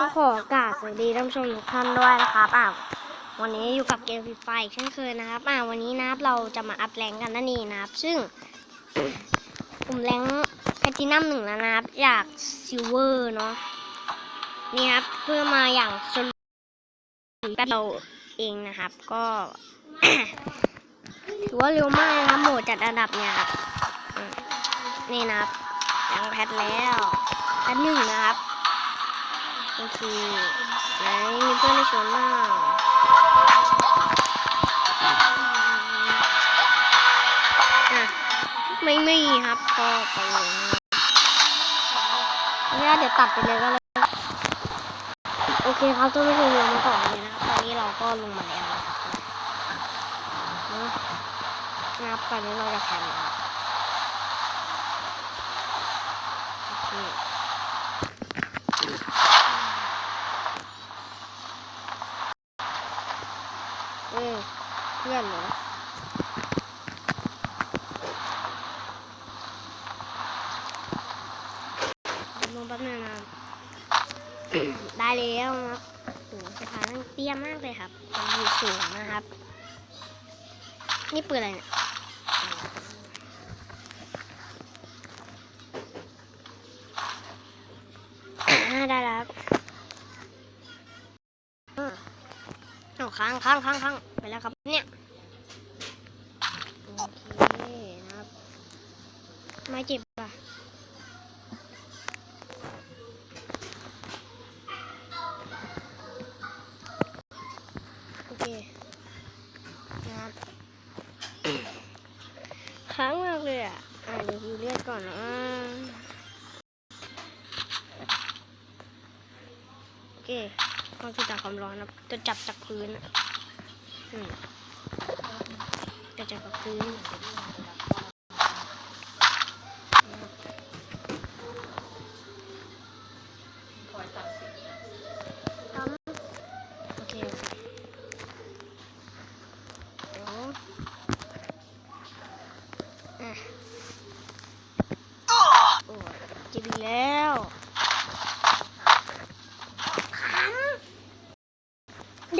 ก็ขอโอกาสสวัสดีท่านผู้ชมทุกท่านด้วยนะครับอะวันนี้อยู่กับเกมฟรีไฟอีกเช่นเคยนะครับอะวันนี้นะครับเราจะมาอัพแรงกันนั่นเองนะครับ ซึ่งผมแรงแพลตินัมหนึ่งแล้วนะครับจากซิลเวอร์เนาะนี่ครับเพื่อมาอย่างสรุปแป๊บเราเองนะครับ ก็ถือว่าเร็วมากนะครับโหมดจัดอันดับเนี่ยครับนี่นะครับยังแพทแล้วแพทหนึ่งนะครับ โอเคไหนมีเพื่อนในชวนบ้างอ่ไม่มีครับก็ไปเลยนะเนี่ยเดี๋ยวตัดไปเลยก็เลยโอเคครับท่านผู้ชมเรามาต่อเลยนะครับตอนนี้เราก็ลงมาแล้วนะครับนะครับตอนนี้เราจะแข่งนะครับโอเค เออเพื่อนเหรอลงแป๊บนึงนะครับ ได้แล้วนะโหสะพานนั่งเตี้ยมากเลยครับมันอยู่สูงนะครับ นี่ปืนอะไรเนี่ยได้แล้วครับอ่าเอาค้างค้างค้างค้างไปแล้วครับเนี่ยโอเคนะครับไม่เจ็บ มากเลยอะอ่าเดี๋ยวดูเลือดก่อนนะโอเคความคิดจากความร้อนนะจะจับจากพื้นอะอืมจะจับจากพื้น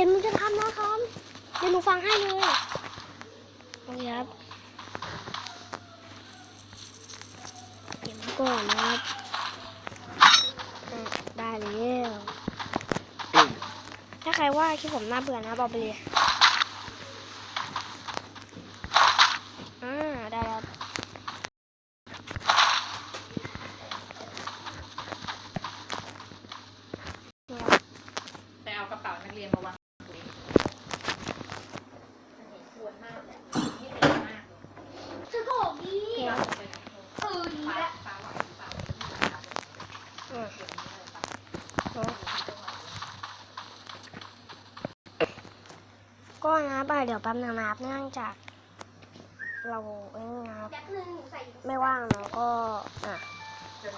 ดี๋ยวหนูจะทำนะคอมเดี๋ยวหนูฟังให้เลยโอเคครับเก็บก่อนนะครับอะได้แล้วถ้าใครว่าคิดผมน่าเบื่อนะบอกไปเลยอ่าได้แล้วเนี่ยครับ ไปเอากระเป๋านักเรียนมาวางตรงนี้ควรมากเลยนี่เร็วมากเลย จะบอกดี เราไป เออดี ฟ้า แล้ว ฟ้าหวังฟ้า อืม เดี๋ยวนี้เลยฟ้า ก็นะ ไปเดี๋ยวแป๊บนึงนะครับเนื่องจาก เราเอ้ยนะครับแป๊บนึงหนูใส่ไม่ว่างเนาะก็อะ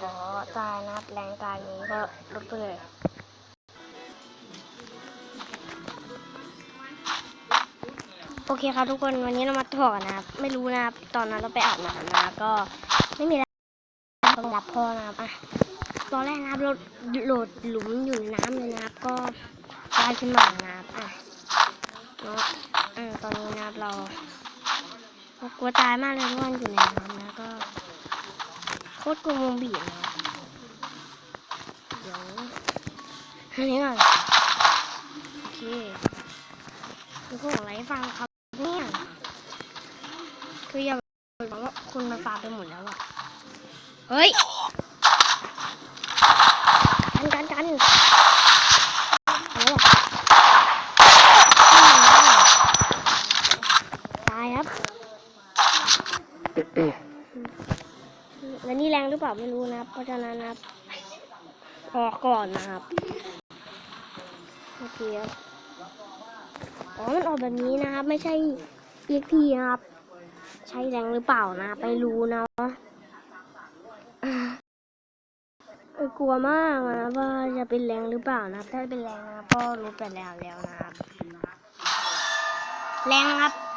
ขอตายนะครับแรงตายนี้ก็ลดไปเลยโอเคครับทุกคนวันนี้เรามาถอดนะครับ ไม่รู้นะครับ ตอนนั้นเราไปอาบน้ำนะก็ไม่มีอะไรต้องรับพ่อนะครับอะตอนแรกนะครับเราโหลดหลุมอยู่ในน้ำเลยนะครับ ก็ว่ายขึ้นมานะครับอะเนาะ อะตอนนี้นะเรากลัวตายมากเลยเพราะมันอยู่ในน้ำนะก็โคตรกลัวมงบีบนะเดี๋ยวอันนี้ก่อนโอเคคือพวกอะไรฟังครับเนี่ยคืออย่าบอกว่าคุณมาฟาไปหมดแล้วอะเฮ้ย กันกันกันโอ้ตายครับ แล้วนี่แรงหรือเปล่าไม่ รู้นะครับเราะฉะนั้นนะครับออกก่อนนะครับโอเคครับอ๋อ มันออกแบบนี้นะครับ ไม่ใช่ EXP นะครับ ใช่แรงหรือเปล่านะ ไปรู้นะกลัวมากนะว่าจะเป็นแรงหรือเปล่านะ ถ้าเป็นแรงนะก็รู้ไปแล้วแล้วนะครับ แรงครับ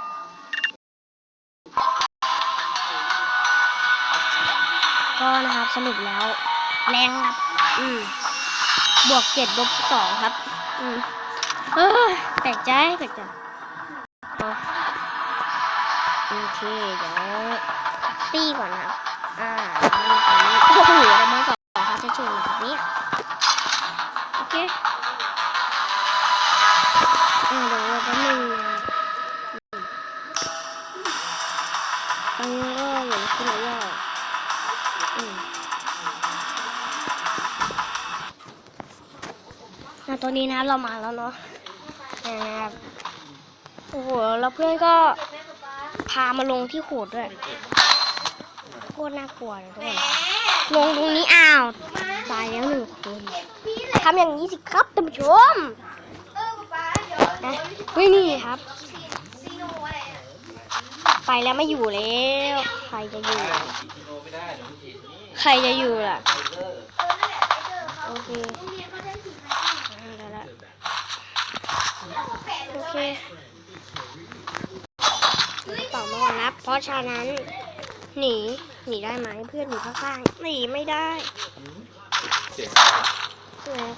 ก็นะครับสรุปแล้ว แรงครับ อืมบวกเจ็ดลบสองครับ อืมเออแปลกใจแปลกใจโอเคเดี๋ยวตีก่อนนะครับ อ่าโอ้โหได้มาสองครับจะชูแบบนี้โอเคอ่าเดี๋ยวแป๊บนึง ตัวนี้นะเรามาแล้วเนาะนะครับโอ้โหแล้วเพื่อนก็พามาลงที่โขดด้วยโคตรน่ากลัวเลยทุกคนลงตรงนี้อ้าวตายแล้วหนึ่งคนทำอย่างนี้สิครับท่านผู้ชมนะไม่มีครับ ไปแล้วไม่อยู่แล้ว ใครจะอยู่ ใครจะอยู่ล่ะ โอเค โอเคต่อมาก่อนนะเพราะฉะนั้นหนีหนีได้ไหมเพื่อนหนีข้างๆหนีไม่ได้เสียงเออ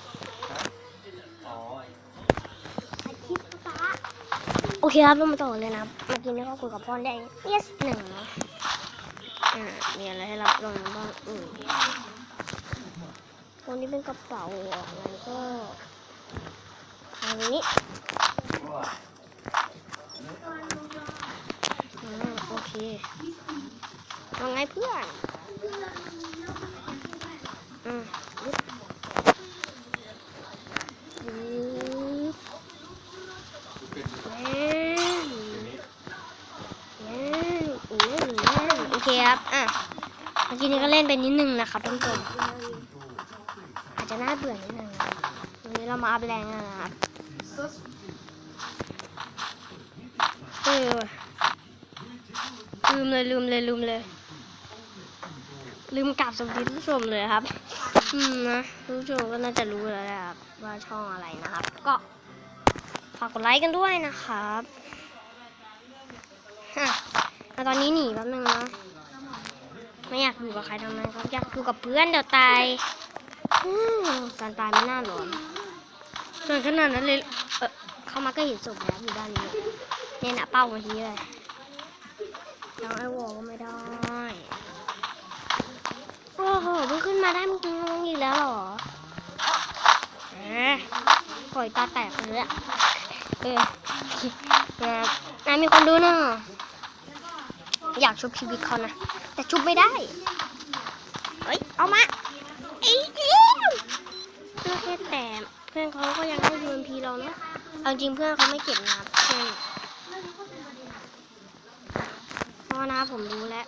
อ๋อคลิปป๊าโอเคครับเรามาต่อเลยนะเมื่อกี้นี่ก็คุยกับพ่อได้ yes หนึ่งเนาะอ่ามีอะไรให้รับรองบ้างอืมตัวนี้เป็นกระเป๋าอะไรก็ อันนี้อ่าโอเคว่าไงเพื่อนอืมยึดยึดเป็นแน่นแน่นแน่นแน่นโอเคครับ อะ เมื่อกี้นี้ก็เล่นไปนิดนึงนะครับท่านผู้ชมอาจจะน่าเบื่อนิดนึงวันนี้เรามาอัพแรงกันนะครับ เออลืมเลยลืมเลยลืมเลย ลืมกลับสวัสดีท่านผู้ชมเลยครับ อืมนะท่านผู้ชมก็น่าจะรู้แล้วนะครับ ว่าช่องอะไรนะครับ ก็ฝากกดไลค์กันด้วยนะครับฮะตอนนี้หนีแป๊บนึงนะไม่อยากอยู่กับใครทั้งนั้นครับอยากอยู่กับเพื่อนเดี๋ยวตายการตายไม่น่าหรอนส่วนขนาดนั้นเลย เออเข้ามาก็เห็นศพแล้วอยู่ด้านนี้ เนี่ยนะเป้ามาทีเลยยังไอ้วอลก็ไม่ได้ โอ้โหเพิ่งขึ้นมาได้มึงอีกแล้วเหรอเอ๊ะปล่อยตาแตกเลยอะเออนะครับนายมีคนดูเนอะอยากชุบชีวิตเขานะ แต่ชุบไม่ได้ เฮ้ย เอามาไอ้เดียวเพื่อนแค่แต่เพื่อนเขาก็ยังให้ยูเอ็มพีเราเนาะเอาจริงเพื่อนเขาไม่เก็บนะครับเพื่อน เพราะว่านะผมรู้แล้ว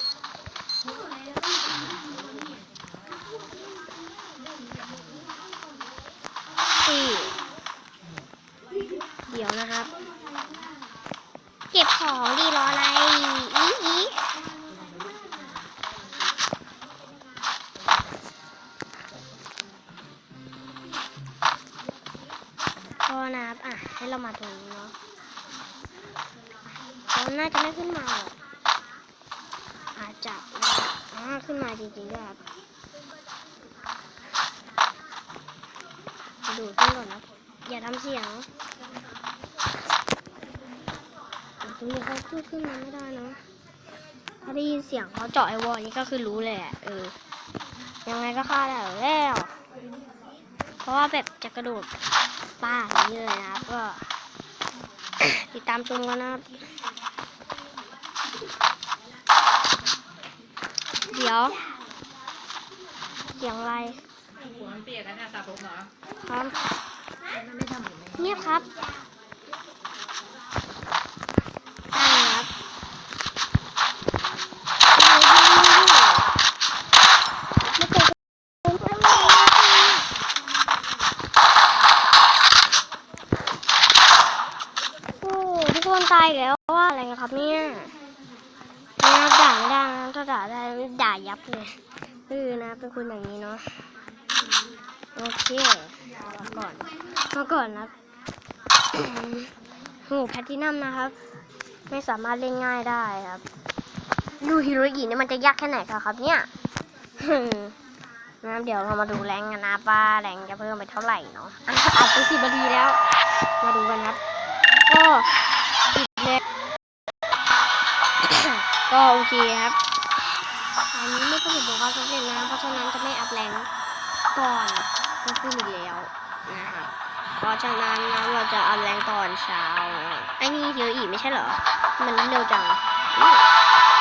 สี่เดี๋ยวนะครับ เก็บของดีรออะไรอีอีก็นะครับ อะ ให้เรามาตรงนี้เนาะเขาน่าจะไม่ขึ้นมาหรอกอา จจะนะอ่าขึ้นมาจริงๆด้วยครับไปดูขึ้นก่อนนะอย่าทำเสียงตรงนี้เขาพูดขึ้นมาไม่ได้เนะถ้าได้ยินเสียงเขาเจาะไอวอลนี่ก็คือรู้เลยอะเออ ยังไงก็ฆ่าได้แล้ว เพราะว่าแบบจะกระโดดป้าอย่างนี้เลยนะครับก็ติดตามชมกันนะครับ เดี๋ยว เสียงอะไรหัวมันเปียกแล้วเนี่ยสระผมเหรอครับมันไม่ทำเหมือนไหมเงียบครับได้ครับไม่เคยโอ้ทุกคนตายอีกแล้วว่าอะไรกันครับเนี่ยนะด่าไม่ได้นะ ถ้าด่าได้ด่ายับเลยเออนะเป็นคนอย่างนี้เนาะโอเคมาก่อนมาก่อนนะโหแพทตินัมนะครับ ไม่สามารถเล่นง่ายได้ครับดูฮิโรอีเนี่ยมันจะยากแค่ไหนครับเนี่ยนะเดี๋ยวเรามาดูแรงกันนะว่าแรงจะเพิ่มไปเท่าไหร่เนาะอะอัดไปสิบนาทีแล้ว มาดูกันครับ ก็ปิดเลยก็โอเคครับ ความสำเร็จนะเพราะฉะนั้นจะไม่อัพแรงก่อนก็ขึ้นอีกแล้วนะครับเพราะฉะนั้นนะเราจะอัพแรงตอนเช้าไอ้นี่เยอะอีกไม่ใช่เหรอ มันเร็วจัง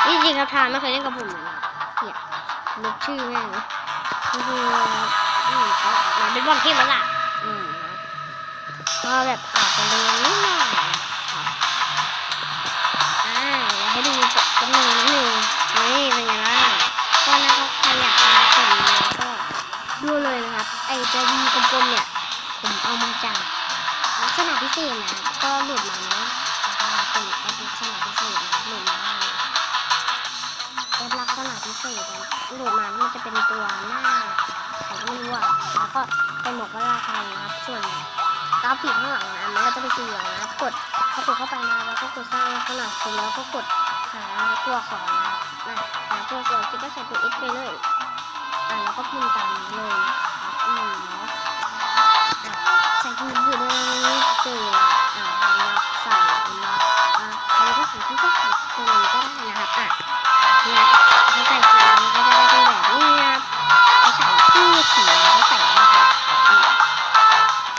นี่จริงครับทานไม่เคยเล่นกับผมเลยนะเกลียดลบชื่อแม่งก็คืออืมก็มาเป็นบอลเทพแล้วล่ะอืมก็แบบอาจจะเรียนนิดหน่อยนะอ่าให้ดูจำนวนนิดนึงนี่เป็นไงล่ะก็นะครับ นะครับ ไอตัววีกลมๆเนี่ย ผมเอามาจากลักษณะพิเศษนะ ก็หลุดมาเนาะแต่ว่าเป็นแอปลักษณะพิเศษนะหลุดมาได้แอปลักษณะพิเศษนะหลุดมามันจะเป็นตัวหน้าใครก็ไม่รู้อะแล้วก็เป็นหมวกว่าราคานะครับ ส่วนกราฟิกข้างหลังนะมันก็จะเป็นสีเหลืองนะ กดพอกดเข้าไปนะ แล้วก็กดสร้างลักษณะสีแล้วก็กดหาตัวอักษรนะหาตัวอักษรคิดว่าใส่ตัว X ไปเลยอะแล้วก็พิมพ์ตามนี้เลยนะ ใส่ถุงมือด้วยเจออ่าเราใส่ล็อกอ่าอะไรก็ใส่ที่ก็ใส่ตัวนี้ก็ได้นะครับอะเนี่ยเขาใส่สีนี้ก็จะได้เป็นแบบนี้นะครับเขาใส่ชื่อสีเขาใส่อะไร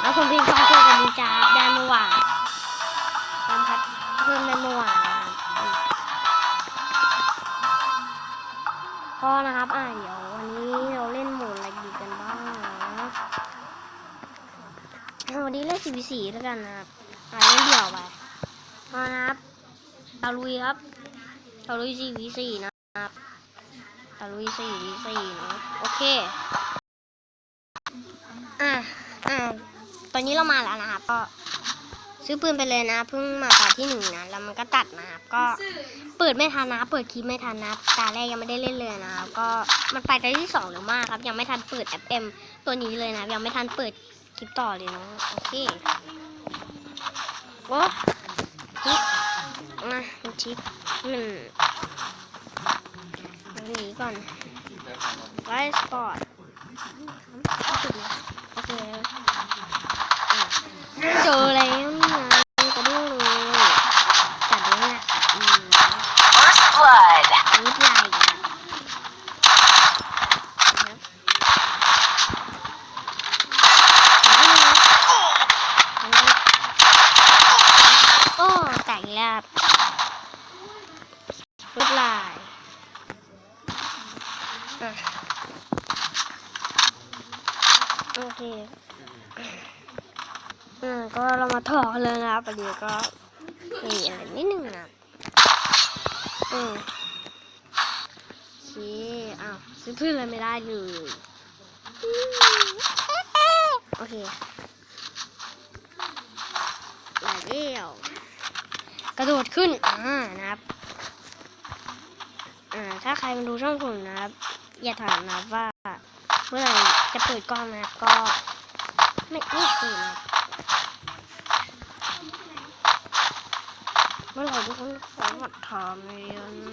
แล้วผมเพิ่งฟังตัวกับนินจาได้เมื่อวานความพัดเพิ่มได้เมื่อวานนะครับอืมก็นะครับอ่าเดี๋ยววันนี้เราเล่นโหมดอะไรดีกันบ้างนะ เอา วันนี้เล่น 4v4 แล้วกันนะครับอ่าเล่นเดี่ยวไปมานะครับตาลุยครับตาลุย 4v4 นะครับตาลุย 4v4 เนะโอเคอะอ่าตอนนี้เรามาแล้วนะครับก็ซื้อปืนไปเลยนะเพิ่งมาตาที่หนึ่งนะแล้วมันก็ตัดนะครับก็เปิดไม่ทันนะ เปิดคลิปไม่ทันนะตาแรกยังไม่ได้เล่นเลยนะครับก็มันไปตาที่สองหรือมากครับ ยังไม่ทันเปิดแอปเอ็มตัวนี้เลยนะ ยังไม่ทันเปิด คลิปต่อเลยเนาะโอเคโอ้ทิปมาทิปหนึ่งหนีก่อนไลฟ์สปอร์ตโอเคเจอแล้วนี่ไงกระดูกเลยจัดเลยนะอืม First blood. นิดใหญ่นะครับโอ้แต่งแล้ว รุดลายโอเคอืมก็เรามาถอดกันเลยนะประเดี๋ยวก็มีอะไรนิดนึงนะอืมโอเคอ้าวซื้อพืชอะไรไม่ได้เลยโอเคหลายเดี่ยวกระโดดขึ้นอ่านะครับ อ่า ถ้าใครมาดูช่องผมนะครับ อย่าถามนะว่า เมื่อไหร่จะเปิดกล้องนะก็ไม่ไม่เปิดนะครับเมื่อไหร่ทุกคนขอมาถามเลย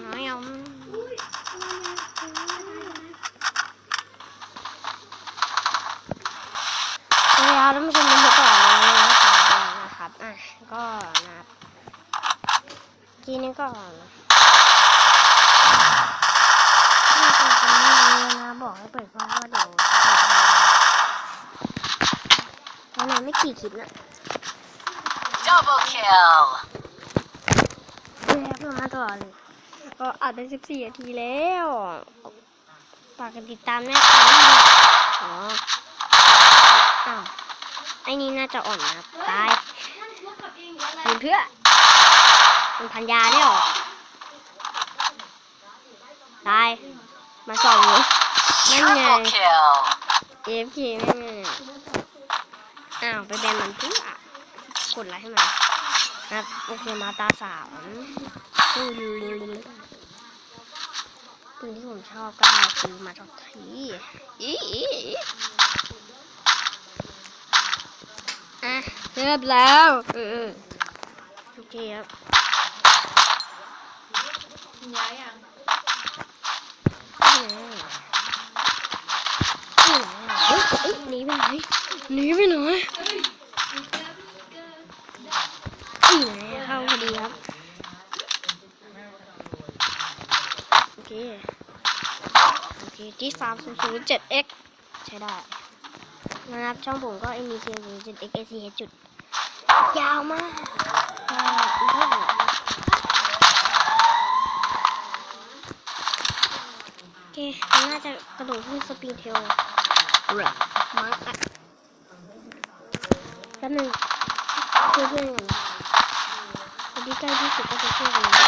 นะยำเวลาท่านผู้ชมดูก่อนเลยนะครับอะก็นะครับทีนี้ก็ไม่เป็นคนนี้นะ บอกให้เปิดเพราะว่าเดี๋ยวตอนนั้นไม่กี่คลิปนะ Double kill. เพื่อเพื่อมาตลอดเลยก็อัดเป็นสิบสี่นาทีแล้วฝากกันติดตามนะครับอ๋ออ้าวไอ้นี่น่าจะอ่อนนะตายยิงเพื่อมันพันยาได้หรอตายมาส่องอยู่ นั่นไง Triple kill. AFK นั่นไงอ้าวไปแบนมันเพื่อกดไลค์ให้มันนะครับโอเคมาตาสามปืนปืนที่ผมชอบก็คือมาทอกทีอีอีอีอะเรียบแล้วเออโอเคครับย้ายยังนี่ไงเอ้ย หนีไปไหนหนีไปไหนนี่ไงเข้าพอดีครับ โอเค โอเค ที่สามศูนย์ศูนย์เจ็ด x ใช้ได้นะครับช่องผมก็ m ี c ศูนย์เจ็ด x a c h จุด ยาวมากก็ไม่เท่าไหร่โอเค น่าจะกระโดดขึ้นสปีดเทล มั้งอะแป๊บนึงช่วยเพื่อนก่อนคนที่ใกล้ที่สุดก็จะช่วยกันนะ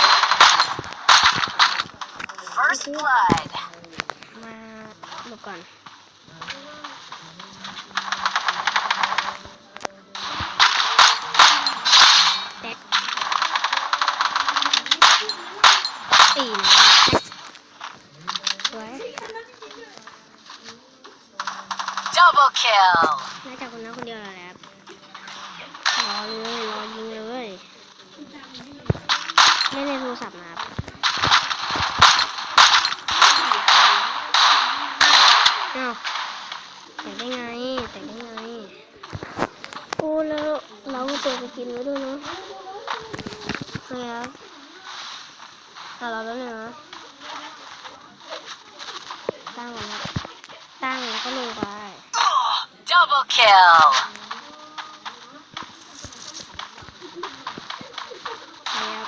First blood. มาหลบก่อน แบ็คอีนะสวย ยวน่าจะคนนั้นคนเดียวแหละครับรอเลยรอยิงเลยเล่นในโทรศัพท์นะครับอ้าวแต่งได้ไง แต่งได้ไง โอ้แล้วเราก็เจอไปกินไว้ด้วยเนาะเฮ้ยครับแต่เราแล้วเนี่ยนะตั้งก่อนนะตั้งแล้วก็ลงไป Double kill. ครับ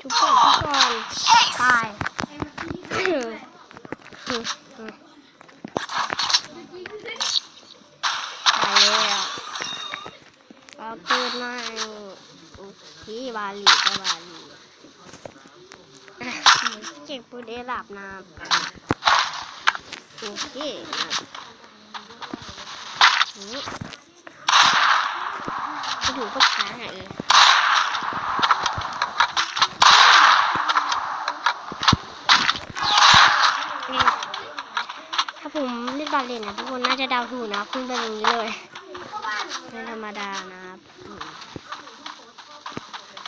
ทุกคนทุกคนตายตายแล้วเราเกิดมาที่บาหลีก็บาหลีเก็บปืนได้หลับนะ โอเคนะนี่ไปอยู่ก็ช้าหน่อยเองถ้าผมเล่นบาเลนนะทุกคนน่าจะดาวถูกนะขึ้นไปตรงนี้เลยไม่ธรรมดานะครับ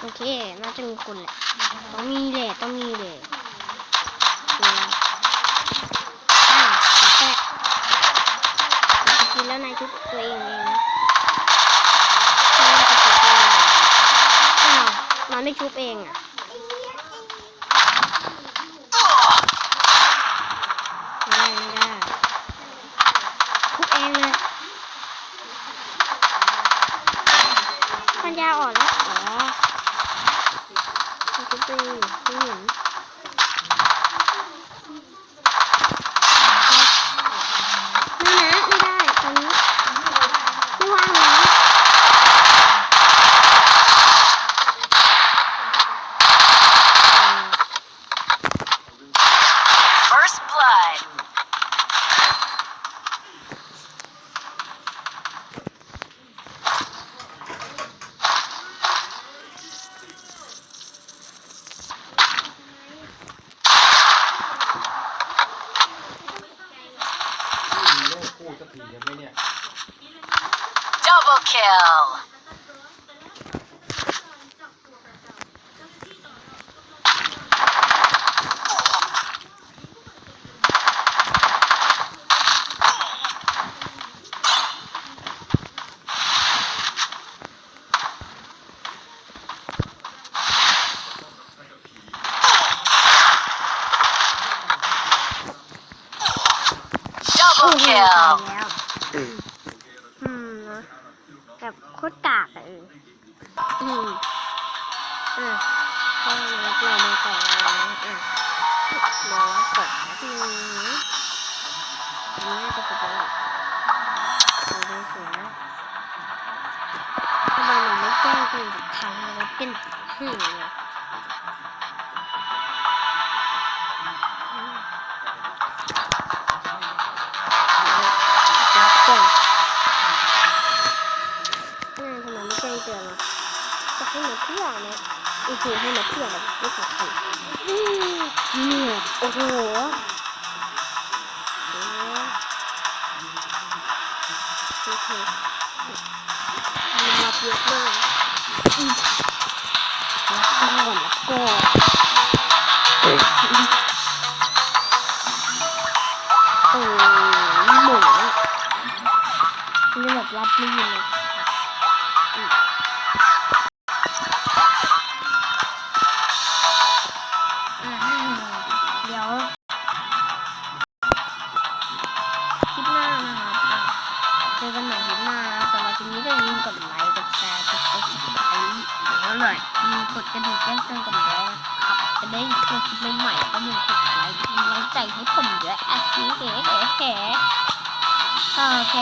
โอเค น่าจะมีคนแหละ ต้องมีแหละ ต้องมีแหละเวลาอ่าแตกกิน แล้วนายชุบตัวเองเองนะอ้าวมันไม่ชุบเองอะ ไม่ได้ไม่ได้ชุบเองเลยปัญญาอ่อนแล้ว อ๋อมันชุบเองไม่เห็นไม่นะ ไม่ได้ ตอนนี้ ไม่ว่างนะ First blood. นี่มีโลกคู่สักทียังไหมเนี่ย Double kill. โอ้ Double โหตาย kill. แล้วอืมนะแบบโคตรกากอะเอออืมอะก็มาเรามาต่อแล้วนะอะรอก่อนแป๊บนึงอันนี้น่าจะสุดแล้วแหละสวยเลยสวยนะทำไม หนูไม่แจ้งกันสักครั้งเลยเป็นหื่นเลยอืมรับก่อนน่าทำไมไม่แจ้งเตือนวะจะให้มาเพื่อนะโอ้โหให้มาเพื่อแบบไม่สำคัญอืมเนี่ยโอ้โหโอ้โหโอเคมันมาเยอะมาก โอ้โหหมูเลือดรับลื่นเลย อะเก๋เก๋เก๋โอเค